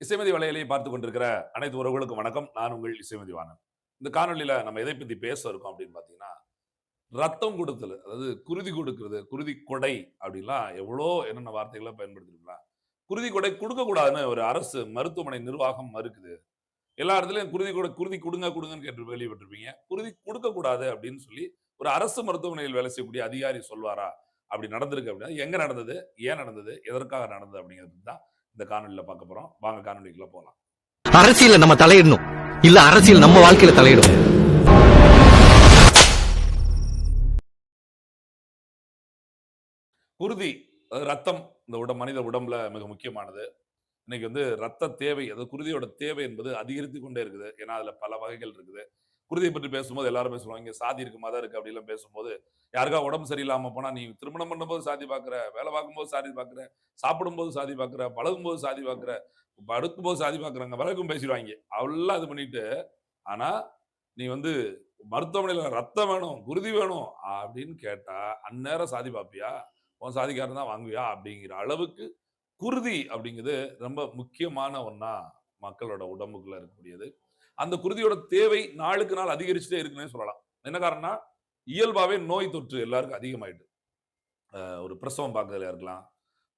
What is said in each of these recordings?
இசைமதி வலையிலேயே பார்த்து கொண்டிருக்கிற அனைத்து உறவுகளுக்கும் வணக்கம். நான் உங்கள் இசைமதி வாணன். இந்த காணொலியில நம்ம எதை பத்தி பேச இருக்கோம் அப்படின்னு பாத்தீங்கன்னா ரத்தம் கொடுத்தல் அதாவது குருதி கொடுக்கறது குருதி கொடை அப்படின்லாம் எவ்வளோ என்னென்ன வார்த்தைகளை பயன்படுத்திருக்கலாம். குருதி கொடை கொடுக்க கூடாதுன்னு ஒரு அரசு மருத்துவமனை நிர்வாகம் மறுக்குது. எல்லா இடத்துலயும் குருதி கொடை குருதி கொடுங்க கொடுங்கன்னு கேட்டு கேள்விப்பட்டிருப்பீங்க. குருதி கொடுக்கக்கூடாது அப்படின்னு சொல்லி ஒரு அரசு மருத்துவமனையில் வேலை செய்யக்கூடிய அதிகாரி சொல்வாரா? அப்படி நடந்திருக்கு அப்படின்னா எங்க நடந்தது? ஏன் நடந்தது? எதற்காக நடந்தது அப்படிங்கிறது தான் இந்த காணொலியில பார்க்க போறோம். வாங்க காணொலிக்குள்ள போலாம். அரசியல்ல நம்ம தலையிடணும். இல்ல அரசியல் நம்ம வாழ்க்கையில தலையிடும். குருதி ரத்தம் இந்த உட மனித உடம்புல மிக முக்கியமானது. இன்னைக்கு வந்து ரத்த தேவை அதாவது குருதியோட தேவை என்பது அதிகரித்து கொண்டே இருக்குது. ஏன்னா அதுல பல வகைகள் இருக்குது. குருதியை பற்றி பேசும்போது எல்லாரும் பேசுவாங்க இங்கே சாதி இருக்கு மதம் இருக்கு அப்படி எல்லாம் பேசும்போது யாருக்கா உடம்பு சரியில்லாமல் போனால் நீ திருமணம் பண்ணும்போது சாதி பார்க்குற வேலை பார்க்கும்போது சாதி பார்க்குற சாப்பிடும்போது சாதி பார்க்குற பழகும்போது சாதி பார்க்குற படுக்கும்போது சாதி பார்க்குறாங்க வரைக்கும் பேசிடுவாங்க. அவெல்லாம் இது பண்ணிட்டு ஆனால் நீ வந்து மருத்துவமனையில் ரத்தம் வேணும் குருதி வேணும் அப்படின்னு கேட்டால் அந்நேரம் சாதி பார்ப்பியா உன் சாதிக்காரன் தான் வாங்குவியா? அப்படிங்கிற அளவுக்கு குருதி அப்படிங்கிறது ரொம்ப முக்கியமான ஒன்றா மக்களோட உடம்புக்குள்ள இருக்கக்கூடியது. அந்த குருதியோட தேவை நாளுக்கு நாள் அதிகரிச்சுட்டே இருக்குன்னே சொல்லலாம். என்ன காரணம்னா இயல்பாகவே நோய் தொற்று எல்லாருக்கும் அதிகமாயிட்டு. ஒரு பிரசவம் பார்க்கறதுல இருக்கலாம்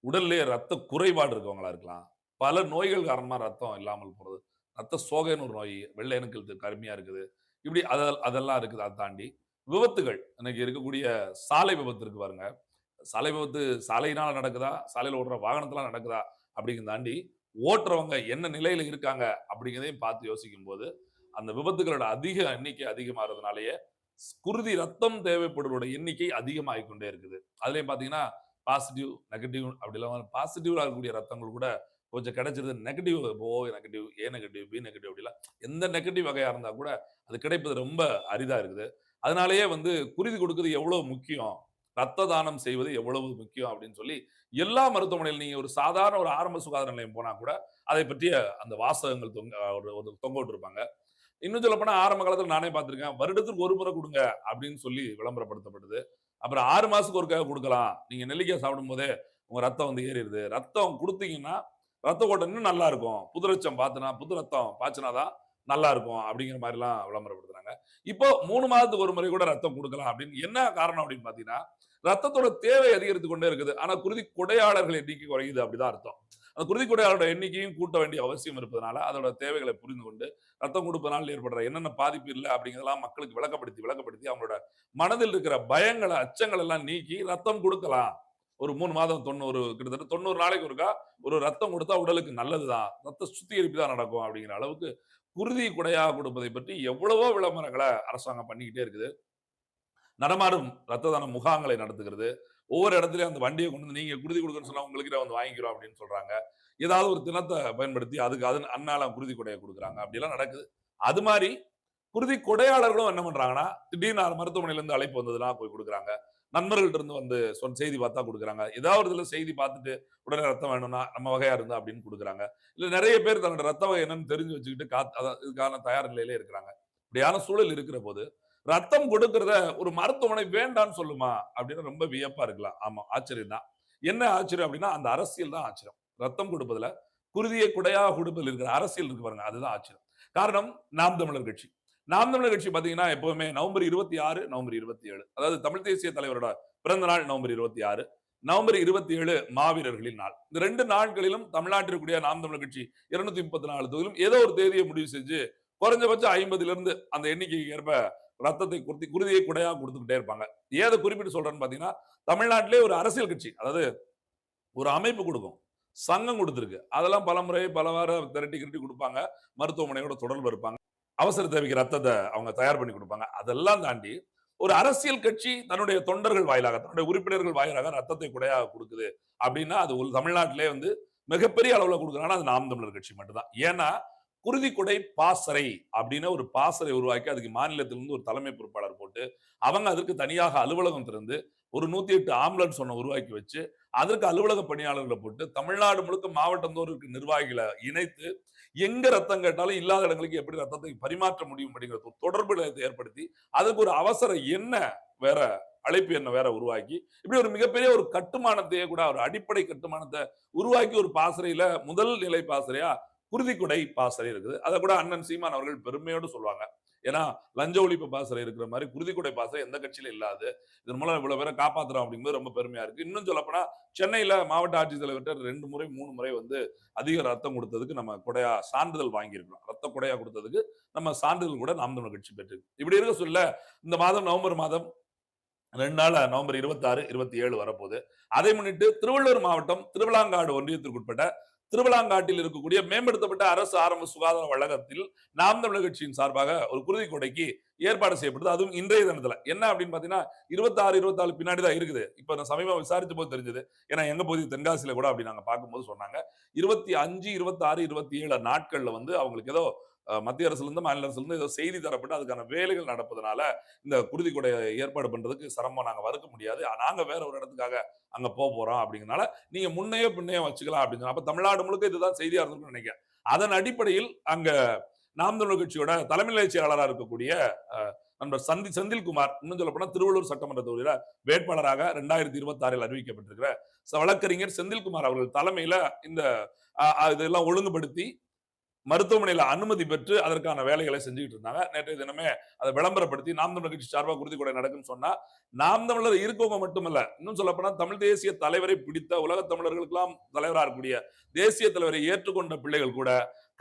உடல்லே ரத்த குறைபாடு இருக்கவங்களா இருக்கலாம் பல நோய்கள் காரணமாக ரத்தம் இல்லாமல் போகிறது ரத்த சோகைன்னு ஒரு நோய் வெள்ளை அணுக்கள் கருமையாக இருக்குது இப்படி அதல் அதெல்லாம் இருக்குது அதை தாண்டி விபத்துகள் இன்னைக்கு இருக்கக்கூடிய சாலை விபத்து இருக்கு பாருங்க. சாலை விபத்து சாலையினால் நடக்குதா சாலையில் ஓடுற வாகனத்தினால நடக்குதா அப்படிங்கிறத தாண்டி ஓட்டுறவங்க என்ன நிலையில இருக்காங்க அப்படிங்கிறதையும் பார்த்து யோசிக்கும் போது அந்த விபத்துகளோட அதிக எண்ணிக்கை அதிகமாகிறதுனாலயே குருதி ரத்தம் தேவைப்படுறோட எண்ணிக்கை அதிகமாகி கொண்டே இருக்குது. அதுலயும் பாத்தீங்கன்னா பாசிட்டிவ் நெகட்டிவ் அப்படிலாம் பாசிட்டிவ்ல இருக்கக்கூடிய ரத்தங்கள் கூட கொஞ்சம் கிடைச்சிருது. Negative O negative A negative B negative அப்படிலாம் எந்த நெகட்டிவ் வகையா இருந்தா கூட அது கிடைப்பது ரொம்ப அரிதா இருக்குது. அதனாலயே வந்து குருதி கொடுக்குறது எவ்வளவு முக்கியம் ரத்த தானம் செய்வது எவ்வளவு முக்கியம் அப்படின்னு சொல்லி எல்லா மருத்துவமனையில் நீங்க ஒரு சாதாரண ஒரு ஆரம்ப சுகாதார நிலையம் போனா கூட அதை பற்றிய அந்த வாசகங்கள் தொங்க ஒரு ஒரு தொங்க விட்டுருப்பாங்க இன்னும் சொல்ல ஆரம்ப காலத்துல நானே பார்த்திருக்கேன் வருடத்துக்கு ஒரு முறை கொடுங்க அப்படின்னு சொல்லி விளம்பரப்படுத்தப்படுது அப்புறம் ஆறு மாசத்துக்கு ஒருக்காக கொடுக்கலாம். நீங்க நெல்லிக்காய் சாப்பிடும் போதே உங்க ரத்தம் வந்து ஏறிடுது. ரத்தம் கொடுத்தீங்கன்னா ரத்த ஓட்டம் இன்னும் நல்லா இருக்கும். புது ரத்தம் பார்த்துனா புது ரத்தம் பாய்ச்சினாதான் நல்லா இருக்கும் அப்படிங்கிற மாதிரி எல்லாம் விளம்பரப்படுத்துறாங்க. இப்போ மூணு மாதத்துக்கு ஒரு முறை கூட ரத்தம் கொடுக்கலாம் அப்படின்னு என்ன காரணம் அப்படின்னு பாத்தீங்கன்னா ரத்தத்தோட தேவை அதிகரித்து கொண்டே இருக்குது. ஆனா குருதி கொடையாளர்கள் எண்ணிக்கை குறையுது அப்படிதான் அர்த்தம். அந்த குருதி கொடையாளரோட எண்ணிக்கையும் கூட்ட வேண்டிய அவசியம் இருப்பதனால அதோட தேவைகளை புரிந்து கொண்டு ரத்தம் கொடுப்பதனால் ஏற்படுற என்னென்ன பாதிப்பு இல்லை அப்படிங்கிறதெல்லாம் மக்களுக்கு விளக்கப்படுத்தி விளக்கப்படுத்தி அவங்களோட மனதில் இருக்கிற பயங்களை அச்சங்கள் எல்லாம் நீக்கி ரத்தம் கொடுக்கலாம். ஒரு மூணு மாதம் தொண்ணூறு கிட்டத்தட்ட தொண்ணூறு நாளைக்கு ஒருக்கா ஒரு ரத்தம் கொடுத்தா உடலுக்கு நல்லதுதான். ரத்த சுத்திகரிப்பு தான் நடக்கும் அப்படிங்கிற அளவுக்கு குருதி குடையாக கொடுப்பதை பற்றி எவ்வளவோ விளம்பரங்களை அரசாங்கம் பண்ணிக்கிட்டே இருக்குது. நடமாடும் ரத்த தான முகாங்களை நடத்துகிறது. ஒவ்வொரு இடத்துலயும் அந்த வண்டியை கொண்டு வந்து நீங்க குருதி கொடுக்கணும்னு சொன்னா உங்களுக்கு வந்து வாங்கிக்கிறோம் அப்படின்னு சொல்றாங்க. ஏதாவது ஒரு தினத்தை பயன்படுத்தி அதுக்கு அது அன்னாலம் குருதி கொடையை கொடுக்குறாங்க. அப்படிலாம் நடக்குது. அது மாதிரி குருதி கொடையாளர்களும் என்ன பண்றாங்கன்னா திடீர்னு மருத்துவமனையில இருந்து அழைப்பு வந்ததுலாம் போய் கொடுக்குறாங்க. நண்பர்கள்ட்ட இருந்து வந்து சொல் செய்தி பார்த்தா கொடுக்குறாங்க. ஏதாவது ஒரு இதுல செய்தி பார்த்துட்டு உடனே ரத்தம் வேணும்னா நம்ம வகையா இருந்தா அப்படின்னு கொடுக்குறாங்க. இல்ல நிறைய பேர் தன்னோட ரத்த வகை என்னன்னு தெரிஞ்சு வச்சுக்கிட்டு காத்து அதான் இதுக்கான தயார் நிலையிலே இருக்கிறாங்க. இப்படியான சூழல் இருக்கிற போது ரத்தம் கொடுக்கறத ஒரு மருத்துவமனை வேண்டான்னு சொல்லுமா? அப்படின்னு ரொம்ப வியப்பா இருக்கலாம். ஆமா ஆச்சரியம் தான். என்ன ஆச்சரியம் அப்படின்னா அந்த அரசியல் தான் ஆச்சரியம். ரத்தம் கொடுப்பதுல குருதியை குடையாக கொடுப்பதில் இருக்கிற அரசியல் இருக்கு பாருங்க அதுதான் ஆச்சரியம். காரணம் நாம் தமிழர் கட்சி. நாம் தமிழர் கட்சி பாத்தீங்கன்னா எப்பவுமே நவம்பர் இருபத்தி ஆறு நவம்பர் இருபத்தி ஏழு. அதாவது தமிழ் தேசிய தலைவரோட பிறந்த நாள் நவம்பர் இருபத்தி ஆறு நவம்பர் இருபத்தி ஏழு மாவீரர்களின் நாள். இந்த ரெண்டு நாட்களிலும் தமிழ்நாட்டிற்குரிய நாம் தமிழர் கட்சி இருநூத்தி முப்பத்தி நாலு தொகுதியிலும் ஏதோ ஒரு தேதியை முடிவு செஞ்சு குறைஞ்சபட்சம் ஐம்பதுல இருந்து அந்த எண்ணிக்கைக்கு ஏற்ப ரத்தத்தை குருத்தி குருதியை குடையாக கொடுத்துக்கிட்டே இருப்பாங்க. ஏதை குறிப்பிட்டு சொல்றேன்னு பாத்தீங்கன்னா தமிழ்நாட்டிலே ஒரு அரசியல் கட்சி அதாவது ஒரு அமைப்பு கொடுக்கும் சங்கம் கொடுத்துருக்கு. அதெல்லாம் பல முறை பல வார திரட்டி கிரட்டி கொடுப்பாங்க. மருத்துவமனையோட தொடர்பு இருப்பாங்க. அவசர தேவைக்கு ரத்தத்தை அவங்க தயார் பண்ணி கொடுப்பாங்க. அதெல்லாம் தாண்டி ஒரு அரசியல் கட்சி தன்னுடைய தொண்டர்கள் வாயிலாக தன்னுடைய உறுப்பினர்கள் வாயிலாக ரத்தத்தை குடையாக கொடுக்குது அப்படின்னா அது ஒரு தமிழ்நாட்டிலே வந்து மிகப்பெரிய அளவுல கொடுக்குறாங்கன்னா அது நாம் தமிழர் கட்சி மட்டும்தான். ஏன்னா குருதிக்குடை பாசறை அப்படின்னு ஒரு பாசறை உருவாக்கி அதுக்கு மாநிலத்திலிருந்து ஒரு தலைமை பொறுப்பாளர் போட்டு அவங்க அதற்கு தனியாக அலுவலகம் திறந்து ஒரு நூத்தி எட்டு ஆம்புலன்ஸ் ஒன்று உருவாக்கி வச்சு அதற்கு அலுவலக பணியாளர்களை போட்டு தமிழ்நாடு முழுக்க மாவட்டந்தோறும் நிர்வாகிகளை இணைத்து எங்க ரத்தம் கேட்டாலும் இல்லாத இடங்களுக்கு எப்படி ரத்தத்தை பரிமாற்ற முடியும் அப்படிங்கிற ஒரு தொடர்பு நிலையத்தை ஏற்படுத்தி அதுக்கு ஒரு அவசர என்ன வேற அழைப்பு என்ன வேற உருவாக்கி இப்படி ஒரு மிகப்பெரிய ஒரு கட்டுமானத்தையே கூட ஒரு அடிப்படை கட்டுமானத்தை உருவாக்கி ஒரு பாசறையில முதல் நிலை பாசறையா குருதிக்குடை பாசறை இருக்குது. அதை கூட அண்ணன் சீமான் அவர்கள் பெருமையோடு சொல்லுவாங்க. ஏன்னா லஞ்ச ஒழிப்பு பாசறை இருக்கிற மாதிரி குருதிக்குடை பாசறை எந்த கட்சியிலும் இல்லாது. இதன் மூலம் இவ்வளவு பேரை காப்பாத்துறோம் அப்படிங்கும்போது ரொம்ப பெருமையா இருக்கு. இன்னும் சொல்லப்போனா சென்னையில மாவட்ட ஆட்சித்தலைவர்கிட்ட ரெண்டு முறை மூணு முறை வந்து அதிக ரத்தம் கொடுத்ததுக்கு நம்ம கொடையா சான்றிதழ் வாங்கியிருக்கிறோம். ரத்த கொடையா கொடுத்ததுக்கு நம்ம சான்றிதழ் கூட நாம் தமிழர் கட்சி பெற்று இப்படி இருக்க சொல்ல இந்த மாதம் நவம்பர் மாதம் ரெண்டு நாள் நவம்பர் இருபத்தாறு இருபத்தி ஏழு வரப்போகுது. அதை முன்னிட்டு திருவள்ளூர் மாவட்டம் திருவிழாங்காடு ஒன்றியத்திற்குட்பட்ட திருவிழாங்காட்டில் இருக்கக்கூடிய மேம்படுத்தப்பட்ட அரசு ஆரம்ப சுகாதார வழக்கத்தில் நாம் தமிழர் கட்சியின் சார்பாக ஒரு குருதி கொடைக்கு ஏற்பாடு செய்யப்படுது. அதுவும் இன்றைய தினத்துல. என்ன அப்படின்னு பாத்தீங்கன்னா இருபத்தாறு இருபத்தாலு பின்னாடி தான் இருக்குது. இப்ப நான் சமீபம் விசாரிச்ச போது தெரிஞ்சது. ஏன்னா எங்க பகுதி தென்காசியில கூட அப்படி நாங்க பார்க்கும்போது சொன்னாங்க. இருபத்தி அஞ்சு இருபத்தாறு இருபத்தி ஏழு நாட்கள்ல வந்து அவங்களுக்கு ஏதோ மத்திய அரசுல இருந்து மாநில அரசுல இருந்து ஏதோ செய்தி தரப்பட்டு அதுக்கான வேலைகள் நடப்பதனால இந்த குருதி கொடை ஏற்பாடு பண்றதுக்கு சிரமம் நாங்க வறுக்க முடியாது. நாங்க வேற ஒரு இடத்துக்காக அங்க போக போறோம் அப்படிங்கிறனால நீங்க முன்னையோ பின்னையோ வச்சுக்கலாம் அப்படின்னு அப்போ தமிழ்நாடு முழுக்க இதுதான் செய்தியாக இருந்திருக்கும்னு நினைக்கிறேன். அதன் அடிப்படையில் அங்க நாம் தமிழர் கட்சியோட தலைமை நிலைச் செயலாளராக இருக்கக்கூடிய அஹ், நண்பர் சந்தி செந்தில்குமார் இன்னும் சொல்ல போனா திருவள்ளூர் சட்டமன்ற தொகுதியில வேட்பாளராக ரெண்டாயிரத்தி இருபத்தி ஆறில் அறிவிக்கப்பட்டிருக்கிற வழக்கறிஞர் செந்தில்குமார் அவர்கள் தலைமையில இந்த இதெல்லாம் ஒழுங்குபடுத்தி மருத்துவமனையில அனுமதி பெற்று அதற்கான வேலைகளை செஞ்சுக்கிட்டு இருந்தாங்க. நேற்றைய தினமே அதை விளம்பரப்படுத்தி நாம் தமிழர் கட்சி சார்பாக குருதி கூட நடக்கும்னு சொன்னா நாம் தமிழர் இருக்கவங்க மட்டுமல்ல இன்னும் சொல்ல போனா தமிழ் தேசிய தலைவரை பிடித்த உலக தமிழர்களுக்கெல்லாம் தலைவராக இருக்கக்கூடிய தேசிய தலைவரை ஏற்றுக்கொண்ட பிள்ளைகள் கூட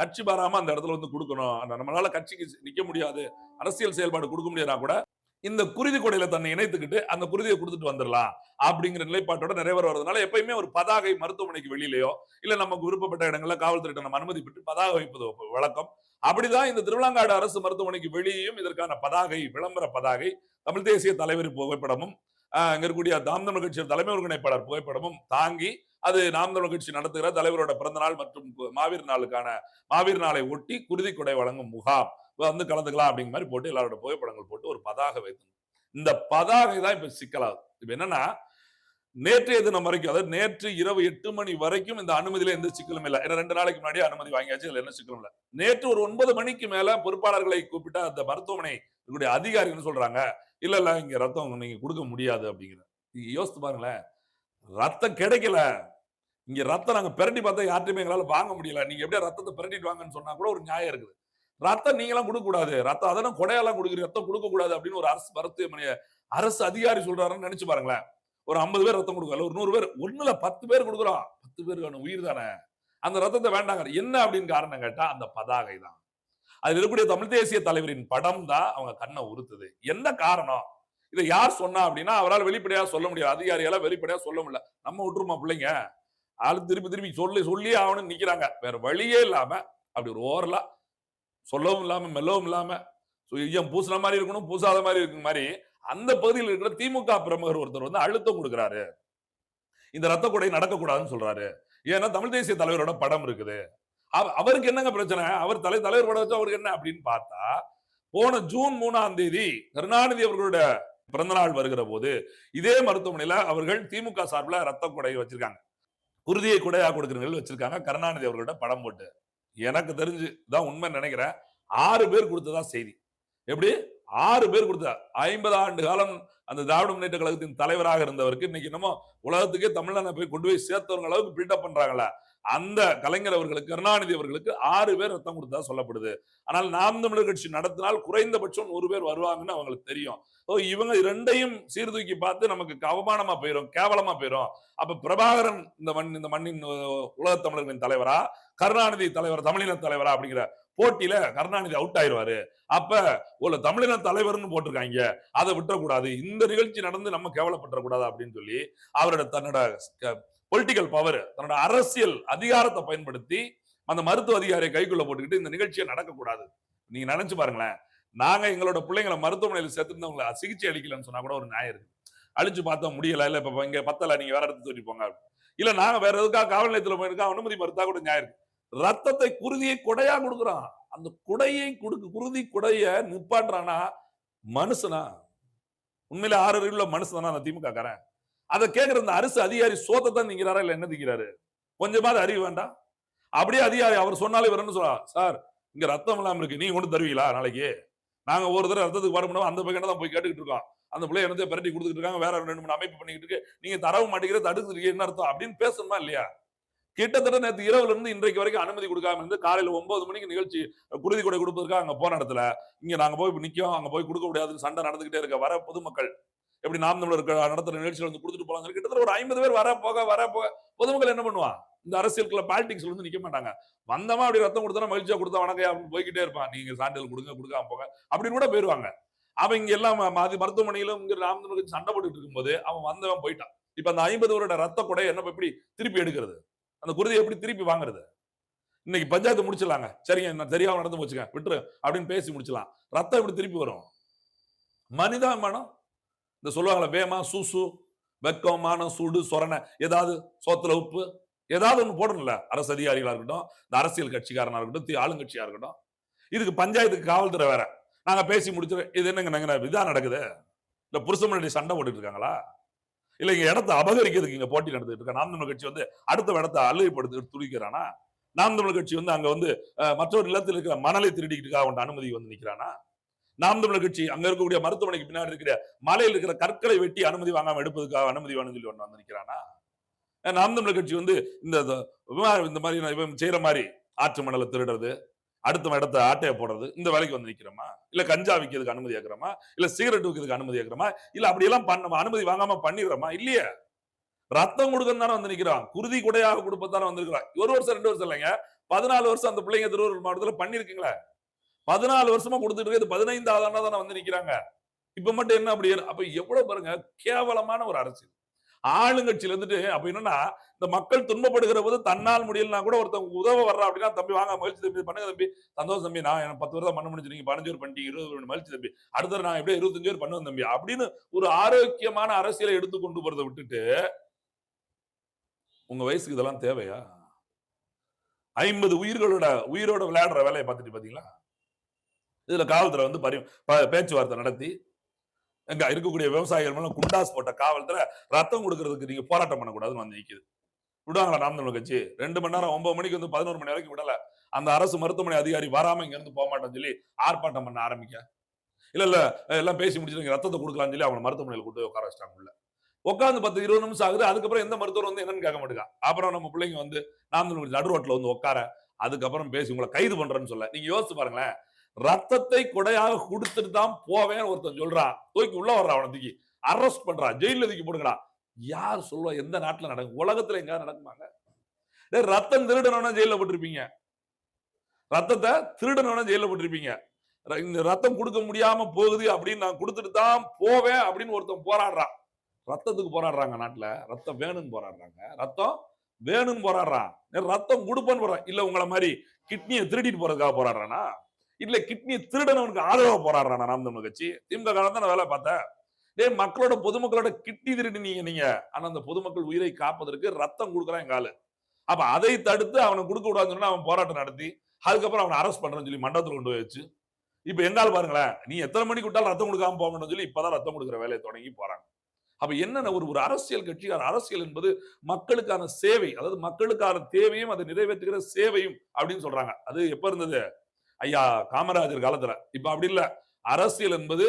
கட்சி பாராம அந்த இடத்துல வந்து கொடுக்கணும். அந்த நம்மளால கட்சிக்கு நிக்க முடியாது அரசியல் செயல்பாடு கொடுக்க முடியாதுனா கூட இந்த குருதி கொடையில தன்னை இணைத்துக்கிட்டு அந்த குருதியை கொடுத்துட்டு வந்துடலாம் அப்படிங்கிற நிலைப்பாட்டோட நிறைவேற வரதுனால எப்பயுமே ஒரு பதாகை மருத்துவமனைக்கு வெளியிலயோ இல்ல நமக்கு விருப்பப்பட்ட இடங்கள்ல காவல்துறை நம்ம அனுமதி பெற்று பதாகை வைப்பது வழக்கம். அப்படிதான் இந்த திருவிழாங்காடு அரசு மருத்துவமனைக்கு வெளியேயும் இதற்கான பதாகை விளம்பர பதாகை தமிழ் தேசிய தலைவர் புகைப்படமும் ஆஹ் இங்க இருக்கக்கூடிய தாம் தமிழ் கட்சியின் தலைமை ஒருங்கிணைப்பாளர் புகைப்படமும் தாங்கி அது நாம் தமிழ் கட்சி நடத்துகிற தலைவரோட பிறந்த நாள் மற்றும் மாவீர் நாளுக்கான மாவீர் நாளை ஒட்டி குருதி கொடை வழங்கும் முகாம். வந்து கலந்துக்கலாம் அப்படிங்கிற மாதிரி போட்டு எல்லாரோட புகைப்படங்கள் போட்டு ஒரு பதாகை வைக்கணும். இந்த பதாகை தான் இப்ப சிக்கலாகுது. இப்ப என்னன்னா நேற்றைய தினம் வரைக்கும் அதாவது நேற்று இரவு எட்டு மணி வரைக்கும் இந்த அனுமதியில எந்த சிக்கலும் இல்லை. ஏன்னா ரெண்டு நாளைக்கு முன்னாடி அனுமதி வாங்கியாச்சு இதுல என்ன சிக்கலும் இல்லை. நேற்று ஒரு ஒன்பது மணிக்கு மேல பொறுப்பாளர்களை கூப்பிட்ட அந்த மருத்துவமனை இருக்கக்கூடிய அதிகாரிகள் சொல்றாங்க? இல்ல இல்ல இங்க ரத்தம் நீங்க கொடுக்க முடியாது அப்படிங்கிற. நீங்க யோசித்து பாருங்களேன். ரத்தம் கிடைக்கல. இங்க ரத்தம் நாங்க பிரட்டி பார்த்தா யார்ட்டையுமே எங்களால வாங்க முடியல. நீங்க எப்படியா ரத்தத்தை பிரட்டிட்டு வாங்கன்னு சொன்னா கூட ஒரு நியாயம் இருக்குது. ரத்தம் நீங்களாம் கொடுக்க கூடாது ரத்தம் அதெல்லாம் கொடையெல்லாம் கொடுக்குறீங்க ரத்தம் கொடுக்க கூடாது அப்படின்னு ஒரு அரசு மருத்துவமனைய அரசு அதிகாரி சொல்றாருன்னு நினைச்சு பாருங்களேன். ஒரு ஐம்பது பேர் ரத்தம் கொடுக்கல. ஒரு நூறு பேர். ஒண்ணுல பத்து பேர் கொடுக்குறோம். பத்து பேருக்கான உயிர் தானே. அந்த ரத்தத்தை வேண்டாங்க என்ன அப்படின்னு காரணம் கேட்டா அந்த பதாகை தான். அதில் இருக்கக்கூடிய தமிழ் தேசிய தலைவரின் படம் தான் அவங்க கண்ணை உறுத்துது. என்ன காரணம்? இதை யார் சொன்னா அப்படின்னா அவரால் வெளிப்படையா சொல்ல முடியாது. அதிகாரியால வெளிப்படையா சொல்ல முடியல. நம்ம விட்டுருமா பிள்ளைங்க? ஆளு திருப்பி திருப்பி சொல்லி சொல்லி ஆகணும்னு நிக்கிறாங்க. வேற வழியே இல்லாம அப்படி ஒரு ஓரலா சொல்லவும் இல்லாம மெல்லவும் இல்லாம so ஐயம் பூசின மாதிரி இருக்கணும் பூசாத மாதிரி இருக்கிற மாதிரி அந்த பகுதியில் இருக்கிற திமுக பிரமுகர் ஒருத்தர் வந்து அழுத்தம் கொடுக்குறாரு. இந்த ரத்த கொடை நடக்கக்கூடாதுன்னு சொல்றாரு. ஏன்னா தமிழ் தேசிய தலைவரோட படம் இருக்குது. அவ- அவருக்கு என்னங்க பிரச்சனை? அவர் தலை தலைவர் படம் வச்சு அவருக்கு என்ன அப்படின்னு பார்த்தா போன ஜூன் மூணாம் தேதி கருணாநிதி அவர்களோட பிறந்த நாள் வருகிற போது இதே மருத்துவமனையில அவர்கள் திமுக சார்பில் ரத்த கொடை வச்சிருக்காங்க. குருதியை குடையா கொடுக்குறவர்கள் வச்சிருக்காங்க கருணாநிதி அவர்களோட படம் போட்டு. எனக்கு தெரிஞ்சு தான் உண்மை நினைக்கிறேன். ஆறு பேர் கொடுத்ததா செய்தி. எப்படி? ஆறு பேர் கொடுத்தா ஐம்பது ஆண்டு காலம் அந்த திராவிட முன்னேற்ற கழகத்தின் தலைவராக இருந்தவருக்கு இன்னைக்கு என்னமோ உலகத்துக்கே தமிழ்நாடு போய் கொண்டு போய் சேர்த்தவங்க அளவுக்கு பில்டப் பண்றாங்களா அந்த கலைஞர் அவர்களுக்கு கருணாநிதி அவர்களுக்கு ஆறு பேர் ரத்தம் கொடுத்தா சொல்லப்படுது. ஆனால் நாம் தமிழர் கட்சி நடத்தினால் குறைந்தபட்சம் ஒரு பேர் வருவாங்கன்னு அவங்களுக்கு தெரியும். ஓ இவங்க ரெண்டையும் சீர்தூக்கி பார்த்து நமக்கு அவமானமா போயிரும் கேவலமா போயிரும். அப்ப பிரபாகரன் இந்த மண் இந்த மண்ணின் உலக தமிழர்களின் தலைவரா? கருணாநிதி தலைவர் தமிழின தலைவரா? அப்படிங்கிற போட்டியில கருணாநிதி அவுட் ஆயிருவாரு. அப்ப ஒரு தமிழின தலைவர்னு போட்டிருக்காங்க. அதை விட்டுறக்கூடாது இந்த நிகழ்ச்சி நடந்து நம்ம கேவலப்பட்டுறக்கூடாது அப்படின்னு சொல்லி அவரோட தன்னோட பொலிட்டிக்கல் பவர் தன்னோட அரசியல் அதிகாரத்தை பயன்படுத்தி அந்த மருத்துவ அதிகாரியை கைக்குள்ள போட்டுக்கிட்டு இந்த நிகழ்ச்சியை நடக்கக்கூடாது. நீங்க நினைச்சு பாருங்களேன். நாங்க எங்களோட பிள்ளைங்களை மருத்துவமனையில் சேர்த்திருந்தவங்களை சிகிச்சை அளிக்கலன்னு சொன்னா கூட ஒரு நியாயம் இருக்கு. அழிச்சு பார்த்தா முடியல. இல்ல இப்ப இங்க பத்தல நீங்க வேற இடத்துக்கு தூக்கி போங்க இல்ல நாங்க வேற எதுக்காக காவல் நிலையத்துல போயிருக்கா அனுமதி மறுத்தா கூட நியாயம் இருக்கு. ரத்தத்தை குருதியை கொடையா கொடுக்குறான். அந்த குடையை கொடுக்க குருதி குடைய நிப்பாட்டுறானா மனுஷனா? உண்மையில ஆறு அறிவுள்ள மனுஷனா அந்த திமுக காரன் அதை கேட்கிற அந்த அரசு அதிகாரி சோத்தை தான் திங்கிறாரா இல்ல என்ன திங்கிறாரு? கொஞ்சமாவது அறிவு வேண்டாம். அப்படியே அதிகாரி அவர் சொன்னாலே இவர் என்ன சொல்றா? சார் இங்க ரத்தம் இல்லாம இருக்கு. நீங்க கொண்டு தருவீங்களா நாளைக்கு? நாங்க ஒரு தடவை ரத்தத்துக்கு வரணும் அந்த பக்கம் தான் போய் கேட்டுக்கிட்டு இருக்கோம் அந்த பிள்ளை என்னத்தை பரட்டி கொடுத்துட்டு இருக்காங்க. வேற ரெண்டு மூணு அமைப்பு பண்ணிக்கிட்டு இருக்கு. நீங்க தரவு மாட்டேங்கிற தடுக்கிறீங்க என்ன அர்த்தம்? அப்படின்னு பேசணுமா இல்லையா? கிட்டத்தட்ட நேற்று இரவுல இருந்து இன்றைக்கு வரைக்கும் அனுமதி கொடுக்காம இருந்து காலையில ஒன்பது மணிக்கு நிகழ்ச்சி குருதி கொடை கொடுப்பதற்காக அங்க போன இடத்துல இங்க நாங்க போய் நிக்கோம். அங்க போய் கொடுக்க முடியாதுன்னு சண்டை நடந்துகிட்டே இருக்க வர பொதுமக்கள் எப்படி நாம் தமிழர் நடத்துற நிகழ்ச்சியில் வந்து கொடுத்துட்டு போலாம் கிட்டத்தட்ட ஒரு ஐம்பது பேர் வர போக வர போக பொதுமக்கள் என்ன பண்ணுவான் இந்த அரசியலுக்குள்ள பாலிடிக்ஸ்ல வந்து நிக்க மாட்டாங்க. வந்தமா அப்படி ரத்தம் கொடுத்தா மகிழ்ச்சியா கொடுத்தா வணக்கம் அப்படின்னு போய்கிட்டே இருப்பான். நீங்க சான்றிதழ் கொடுங்க கொடுக்காம போங்க அப்படின்னு கூட போயிருவாங்க. அவன் இங்க எல்லாம் ம- மருத்துவமனையில இங்க நாம் தமிழருக்கு சண்டை போட்டுட்டு இருக்கும்போது அவன் வந்தவன் போயிட்டான். இப்ப அந்த ஐம்பது வருட ரத்த கொடை என்ன எப்படி திருப்பி எடுக்கிறது? அந்த குருதியை எப்படி திருப்பி வாங்குறது? இன்னைக்கு பஞ்சாயத்து முடிச்சிடலாங்க. சரிங்க நான் தெரியாம நடந்து போச்சுங்க விட்டுரு அப்படின்னு பேசி முடிச்சிடலாம். ரத்தம் எப்படி திருப்பி வரும்? மனிதாபிமானம் இந்த சொல்லுவாங்களே வேமா சூசு வெக்கம் மானம் சூடு சொரணை ஏதாவது சோத்துல உப்பு ஏதாவது ஒன்று போடணும்ல. அரசு அதிகாரிகளாக இருக்கட்டும் இந்த அரசியல் கட்சிக்காரனாக இருக்கட்டும் ஆளுங்கட்சியாக இருக்கட்டும். இதுக்கு பஞ்சாயத்துக்கு காவல்துறை வேற. நாங்கள் பேசி முடிச்சு இது என்னங்க நாங்கள் இதான் நடக்குது? இல்லை புருஷ முன்னாடி சண்டை போட்டுட்டு இருக்காங்களா? இல்லை இங்கே இடத்த அபகரிக்கிறதுக்கு இங்கே போட்டி நடந்துட்டு இருக்கா? நாம் தமிழ் கட்சி வந்து அடுத்த இடத்த அள்ளிப்படுத்தி துடிக்கிறானா? நாம் தமிழ் கட்சி வந்து அங்கே வந்து மற்றொரு நிலத்தில் இருக்கிற மணலை திருடிக்கிட்டு அவன் அனுமதி வந்து நிற்கிறானா நாம் தமிழர் கட்சி அங்க இருக்கக்கூடிய மருத்துவமனைக்கு பின்னாடி இருக்கிற மலையில் இருக்கிற கற்களை வெட்டி அனுமதி வாங்காம எடுப்பதுக்காக அனுமதி வேணும்னு சொல்லி ஒன்று வந்து நிக்கிறானா நாம் தமிழர் கட்சி வந்து இந்த இந்த இந்த மாதிரி இவன் செய்யற மாதிரி ஆற்று மணலை திருடுறது அடுத்த இடத்த ஆட்டைய போடுறது இந்த வேலைக்கு வந்து நிற்கிறோமா இல்ல கஞ்சா விற்கிறதுக்கு அனுமதி ஆக்குறோமா இல்ல சிகரெட் விற்கிறதுக்கு அனுமதி ஆக்குறோமா இல்ல அப்படியெல்லாம் பண்ண அனுமதி வாங்காம பண்ணிடுறோமா? இல்லையே. ரத்தம் கொடுக்கணும் தானே வந்து நிக்கிறான். குருதி குடையாக கொடுப்பதானே வந்திருக்கிறான். ஒரு வருஷம் ரெண்டு வருஷம் இல்லைங்க. பதினாலு வருஷம் அந்த பிள்ளைங்க திருவள்ளூர் மாவட்டத்துல பண்ணிருக்கீங்களா பதினாலு வருஷமா கொடுத்துட்டு இருக்கு. இது பதினைந்தாவது ஆண்டா தானே வந்து நிக்கிறாங்க. இப்ப மட்டும் என்ன அப்படி? அப்ப எவ்வளவு பாருங்க கேவலமான ஒரு அரசியல். ஆளுங்கட்சியில இருந்துட்டு அப்ப என்னன்னா இந்த மக்கள் துன்பப்படுகிற போது தன்னால் முடியலனா கூட ஒருத்தவங்க உதவ வர்றா அப்படின்னா தம்பி வாங்க மகிழ்ச்சி தம்பி பண்ணுங்க தம்பி. சந்தோஷம் தம்பி நான் எனக்கு பத்து வருஷம் பண்ண முடிஞ்சு நீங்க பதினஞ்சு பேர் பண்ணிட்டீங்க இருபது பேர் மகிழ்ச்சி தம்பி. அடுத்த நான் எப்படியும் இருபத்தஞ்சு பேர் பண்ணுவேன் தம்பி. அப்படின்னு ஒரு ஆரோக்கியமான அரசியலை எடுத்து கொண்டு போறதை விட்டுட்டு உங்க வயசுக்கு இதெல்லாம் தேவையா? ஐம்பது உயிர்களோட உயிரோட விளையாடுற வேலையை பார்த்துட்டு பாத்தீங்களா? இதுல காவல்துறை வந்து பரி ப- பேச்சுவார்த்தை நடத்தி எங்க இருக்கக்கூடிய விவசாயிகள் மேலும் குண்டாஸ் போட்ட காவல்துறை ரத்தம் கொடுக்கறதுக்கு நீங்க போராட்டம் பண்ணக்கூடாதுன்னு வந்து நிக்குது. விடுவாங்களா நாம் தமிழ் கட்சி? ரெண்டு மணி நேரம் ஒன்பது மணிக்கு வந்து பதினோரு மணி வரைக்கும் விடல. அந்த அரசு மருத்துவமனை அதிகாரி வராம இங்க இருந்து போக மாட்டேன்னு சொல்லி ஆர்ப்பாட்டம் பண்ண ஆரம்பிக்க. இல்ல இல்ல எல்லாம் பேசி முடிச்சுட்டு நீங்க ரத்தத்தை கொடுக்கலாம்னு சொல்லி அவங்க மருத்துவமனையில் கொண்டு உட்கார வச்சிட்டாங்க உள்ள. உட்காந்து பத்து இருபது நிமிஷம் ஆகுது. அதுக்கப்புறம் எந்த மருத்துவர் வந்து என்னன்னு கேட்க மாட்டேங்க அப்புறம் நம்ம பிள்ளைங்க வந்து நாம் தமிழர் நடு ரோட்ல வந்து உட்கார அதுக்கப்புறம் பேசி உங்களை கைது பண்றேன்னு சொல்ல. நீங்க யோசிச்சு பாருங்களேன். ரத்தத்தை கொடையாக கொடுத்துட்டு தான் போவேன் ஒருத்தன் சொல்றான் தூக்கி உள்ள வர்றான் அவனை தூக்கி. அரெஸ்ட் பண்றான் ஜெயில தூக்கி போடுங்கடா. யார் சொல்லுவா? எந்த நாட்டுல நடக்கும் உலகத்துல எங்க நடக்குமாங்க? ரத்தம் திருடனவன ஜெயில போட்டிருப்பீங்க. ரத்தத்தை திருடனவன ஜெயில போட்டிருப்பீங்க. இந்த ரத்தம் கொடுக்க முடியாம போகுது அப்படின்னு நான் கொடுத்துட்டு தான் போவேன் அப்படின்னு ஒருத்தன் போராடுறான் ரத்தத்துக்கு போராடுறாங்க நாட்டுல. ரத்தம் வேணும்னு போராடுறாங்க. ரத்தம் வேணும்னு போராடுறான் ரத்தம் கொடுப்பேன்னு போறான் இல்ல உங்களை மாதிரி கிட்னியை திருடிட்டு போறதுக்காக போராடுறானா? இல்ல கிட்னியை திருடனவனுக்கு ஆதரவா போராடுறான் நாம் தமிழ் கட்சி திமுக காலம் தான் வேலை பார்த்தேன். டேய் மக்களோட பொதுமக்களோட கிட்னி திருடினீங்க நீங்க ஆனா அந்த பொதுமக்கள் உயிரை காப்பதற்கு ரத்தம் கொடுக்குறான் எங்க ஆளு. அப்ப அதை தடுத்து அவனை கொடுக்க கூடாதுன்னு சொன்னா அவன் போராட்டம் நடத்தி அதுக்கப்புறம் அவனை அரெஸ்ட் பண்றேன்னு சொல்லி மண்டபத்துல கொண்டு வச்சு இப்ப எங்கால் பாருங்களேன் நீ எத்தனை மணிக்கு விட்டாலும் ரத்தம் கொடுக்காம போகணும்னு சொல்லி இப்பதான் ரத்தம் கொடுக்குற வேலையை தொடங்கி போறாங்க. அப்ப என்னென்ன ஒரு ஒரு அரசியல் கட்சி அரசியல் என்பது மக்களுக்கான சேவை அதாவது மக்களுக்கான தேவையும் அதை நிறைவேற்றுகிற சேவையும் அப்படின்னு சொல்றாங்க. அது எப்ப இருந்தது? ஐயா காமராஜர் காலத்துல. இப்ப அப்படி இல்ல. அரசியல் என்பது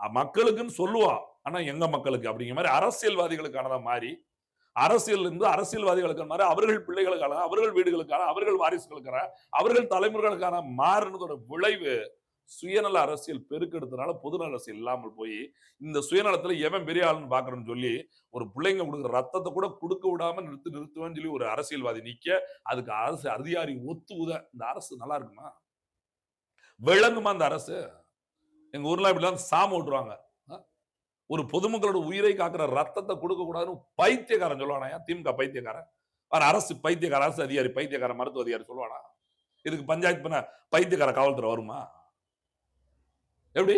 மக்களுக்குன்னு சொல்லுவான் ஆனா எங்க மக்களுக்கு? அப்படிங்கிற மாதிரி அரசியல்வாதிகளுக்கானதா மாறி அரசியல் இருந்து அரசியல்வாதிகளுக்கான மாதிரி அவர்கள் பிள்ளைகளுக்கான அவர்கள் வீடுகளுக்கான அவர்கள் வாரிசுகளுக்கான அவர்கள் தலைமுறைகளுக்கான மாறுனதோட விளைவு. சுயநல அரசியல் பெருக்கெடுத்தனால பொதுநல அரசியல் இல்லாமல் போய் இந்த சுயநலத்துல எவன் பெரிய ஆளுன்னு பாக்குறேன்னு சொல்லி ஒரு பிள்ளைங்க கொடுக்குற ரத்தத்தை கூட கொடுக்க விடாம நிறுத்து நிறுத்துவேன்னு சொல்லி ஒரு அரசியல்வாதி நிக்க அதுக்கு அரசு அதிகாரி ஒத்து உத. இந்த அரசு நல்லா இருக்குமா? விளங்குமா அந்த அரசு? எங்க ஊர்ல இப்படிலாம் சாம விட்டுருவாங்க ஒரு பொதுமக்களோட உயிரை காக்குற ரத்தத்தை கொடுக்க கூடாதுன்னு பைத்தியக்காரன் சொல்லுவானா? திமுக பைத்தியக்காரன்? வேற அரசு பைத்தியக்கார அரசு அதிகாரி பைத்தியக்கார மருத்துவ அதிகாரி சொல்லுவானா? இதுக்கு பஞ்சாயத்து பண்ண பைத்தியக்கார காவல்துறை வருமா? எப்படி?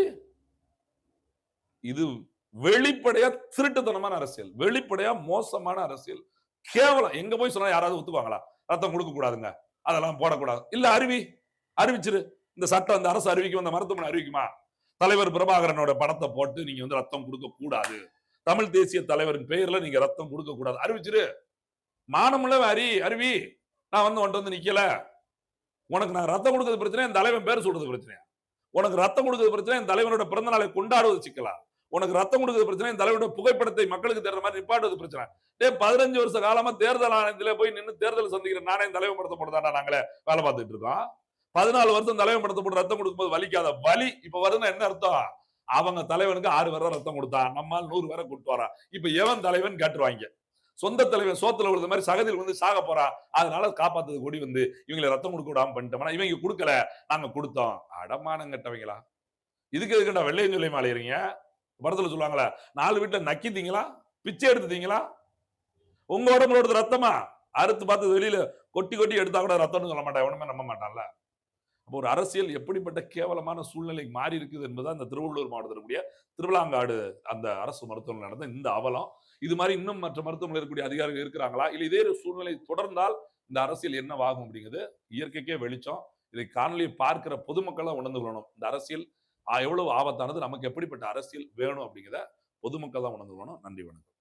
இது வெளிப்படையா திருட்டுத்தனமான அரசியல். வெளிப்படையா மோசமான அரசியல். கேவலம். எங்க போய் சொன்னா யாராவது ஒத்துக்குவாங்களா ரத்தம் கொடுக்க கூடாதுங்க அதெல்லாம் போடக்கூடாது. இல்ல அருவி. அறிவிச்சிரு இந்த சட்டம் இந்த அரசு அறிவிக்கும் அந்த மருத்துவமனை அறிவிக்குமா? தலைவர் பிரபாகரனோட படத்தை போட்டு நீங்க வந்து ரத்தம் கொடுக்க கூடாது. தமிழ் தேசிய தலைவரின் பெயர்ல நீங்க ரத்தம் கொடுக்க கூடாது. அறிவிச்சிரு. மானமுள்ள அறி அருவி. நான் வந்து உன்ட்ட வந்து நிக்கல. உனக்கு நான் ரத்தம் கொடுக்கறது பிரச்சனை என் தலைவன் பேர் சொல்றது பிரச்சனை உனக்கு ரத்தம் கொடுக்கறது பிரச்சனை என் தலைவனோட பிறந்த நாளை கொண்டாடுவது சிக்கலாம் உனக்கு ரத்தம் கொடுக்கறது பிரச்சனை இந்த தலைவனோட புகைப்படத்தை மக்களுக்கு தேடுற மாதிரி நிப்பாட்டுவது பிரச்சனை டே பதினஞ்சு வருஷ காலமா தேர்தல் ஆணையத்துல போய் நின்னு தேர்தல் சந்திக்கிற நானே தலைவன் படத்தை போட்டு நாங்களே வேலை பார்த்துட்டு இருக்கோம். பதினாலு வருஷம் தலைவன் படத்தை போட்டு ரத்தம் கொடுக்கும்போது வலிக்காத வலி. இப்ப வருதுன்னா என்ன அர்த்தம்? அவங்க தலைவனுக்கு ஆறு பேரை ரத்தம் கொடுத்தா. நம்மால் நூறு பேரை கொடுத்து வரா. இப்ப எவன் தலைவன் கேட்டுருவாங்க சொந்த தலைவன் சோத்துல விழுந்த மாதிரி சகதியில் வந்து சாக போறா. அதனால காப்பாத்தது கூடி வந்து இவங்களை ரத்தம் கொடுக்க விடாம பண்ணிட்டோம்னா இவங்க கொடுக்கல. நாங்க கொடுத்தோம். அடமானம் கட்டவங்களா? இதுக்கு எதுக்குண்டா வெள்ளையும் சொல்லி மாலையிறீங்க படத்துல சொல்லுவாங்களா நாலு வீட்டுல நக்கித்தீங்களா பிச்சை எடுத்துட்டீங்களா? உங்க உடம்புல ஒருத்தர் ரத்தமா? அறுத்து பார்த்து வெளியில கொட்டி கொட்டி எடுத்தா கூட ரத்தம்னு சொல்ல மாட்டான் எவனுமே நம்ப மாட்டான்ல. அப்போ ஒரு அரசியல் எப்படிப்பட்ட கேவலமான சூழ்நிலை மாறி இருக்குது என்பது அந்த திருவள்ளூர் மாவட்டத்தில் இருக்கக்கூடிய திருவிழாங்காடு அந்த அரசு மருத்துவமனை நடந்த இந்த அவலம். இது மாதிரி இன்னும் மற்ற மருத்துவமனை இருக்கக்கூடிய அதிகாரிகள் இருக்கிறாங்களா? இல்லை இதே ஒரு சூழ்நிலை தொடர்ந்தால் இந்த அரசியல் என்னவாகும் அப்படிங்கிறது இயற்கைக்கே வெளிச்சம். இதை காணொலியை பார்க்கிற பொதுமக்கள்லாம் உணர்ந்து கொள்ளணும். இந்த அரசியல் எவ்வளவு ஆபத்தானது? நமக்கு எப்படிப்பட்ட அரசியல் வேணும் அப்படிங்கிறத பொதுமக்கள் தான் உணர்ந்து கொள்ளணும். நன்றி வணக்கம்.